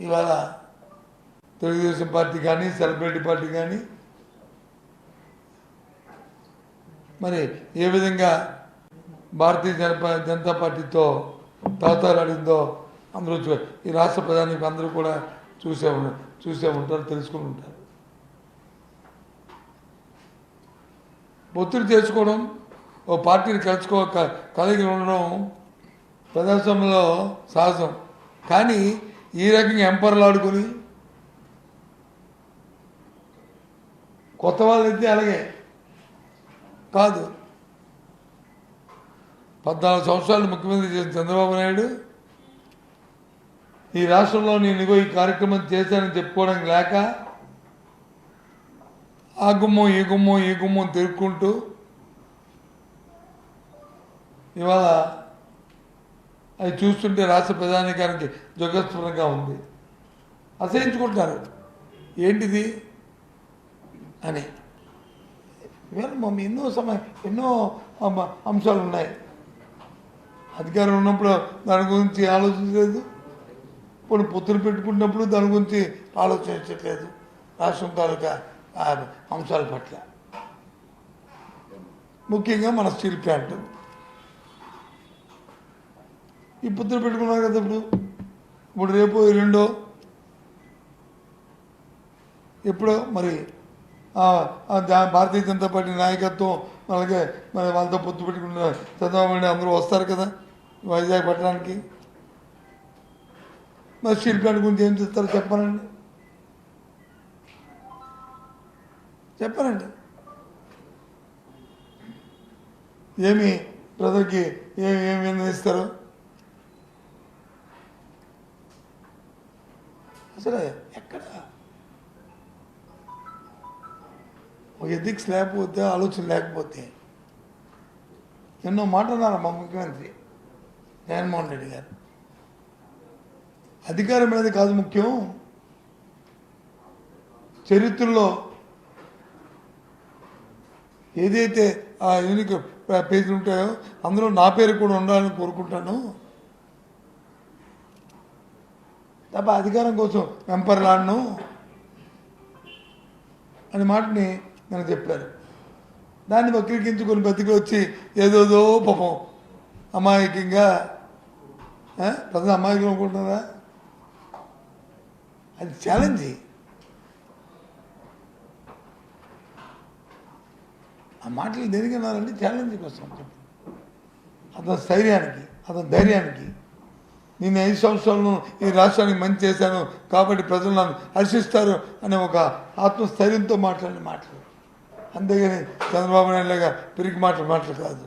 ఇవాళ తెలుగుదేశం పార్టీ కానీ celebrity party కానీ మరి ఏ విధంగా భారతీయ జనపా జనతా పార్టీతో తాతాలాడిందో అందరూ చూ ఈ రాష్ట్ర ప్రధానికి అందరూ కూడా చూసే ఉన్నారు చూసే ఉంటారు తెలుసుకుని ఉంటారు. ఒత్తిడి చేసుకోవడం ఓ పార్టీని కలుసుకో క- కలిగి ఉండడం ప్రజాస్వామ్యంలో సహజం. కానీ ఈ రకంగా ఎంపర్లు ఆడుకొని కొత్త వాళ్ళు అయితే అలాగే. కాదు. పద్నాలుగు సంవత్సరాలు ముఖ్యమంత్రి చేసిన చంద్రబాబు నాయుడు ఈ రాష్ట్రంలో నేను ఇగో ఈ కార్యక్రమం చేశానని చెప్పుకోవడానికి లేక ఆ గుమ్మం ఈ గుమ్మం ఈ గుమ్మం తిరుక్కుంటూ ఇవాళ అది చూస్తుంటే రాష్ట్ర ప్రధానికానికి జగస్ఫురంగా ఉంది. అసహించుకుంటున్నారు. ఏంటిది? అని. ఇవాళ మమ్మీ ఎన్నో సమయం ఎన్నో అంశాలు ఉన్నాయి. అధికారం ఉన్నప్పుడు దాని గురించి ఆలోచించలేదు. ఇప్పుడు పొత్తులు పెట్టుకున్నప్పుడు దాని గురించి ఆలోచించట్లేదు. రాష్ట్రం తాలూకా అంశాల పట్ల. ముఖ్యంగా మన స్టీల్ ప్లాంట్. ఈ పొత్తులు పెట్టుకున్నారు కదా ఇప్పుడు. ఇప్పుడు రేపు రెండో. ఎప్పుడో మరి ఆ, భారతీయ జనతా పార్టీ నాయకత్వం అలాగే మరి వాళ్ళతో పొత్తు పెట్టుకున్న చంద్రబాబు నాయుడు అందరూ వస్తారు కదా వైజాగ్ పట్టణానికి. మరి స్టీల్ ప్లాంట్ గురించి ఏం చేస్తారో చెప్పానండి. చెప్పానండి. ఏమి ప్రజలకి ఏమి ఏమి నిర్ణయిస్తారు అసలు ఎక్కడ? ఒక ఎథిక్స్ లేకపోతే ఆలోచన లేకపోతే. ఎన్నో మాట్లాడారు మా ముఖ్యమంత్రి జగన్మోహన్ రెడ్డి గారు. అధికారం అనేది కాదు ముఖ్యం. చరిత్రలో ఏదైతే ఆ యూనిక్ పేజీలు ఉంటాయో అందులో నా పేరు కూడా ఉండాలని కోరుకుంటాను. తప్ప అధికారం కోసం వెంపర్లాడను అనే మాటని నేను చెప్పారు. దాన్ని వక్రీకరించుకొని బతికి వచ్చి ఏదోదో పాపం అమాయకంగా ప్రజలు అమాయకులు అనుకుంటున్నారా? అది ఛాలెంజ్ ఆ మాటలు దేనికి అన్నారంటే ఛాలెంజ్ కోసం అతని స్థైర్యానికి అతని ధైర్యానికి నేను ఐదు సంవత్సరాలను ఈ రాష్ట్రానికి మంచి చేశాను. కాబట్టి ప్రజలు నన్ను హర్షిస్తారు అనే ఒక ఆత్మస్థైర్యంతో మాట్లాడిన మాటలు. అంతేగాని చంద్రబాబు నాయుడు లాగా పిరికి మాటలు మాటలు కాదు.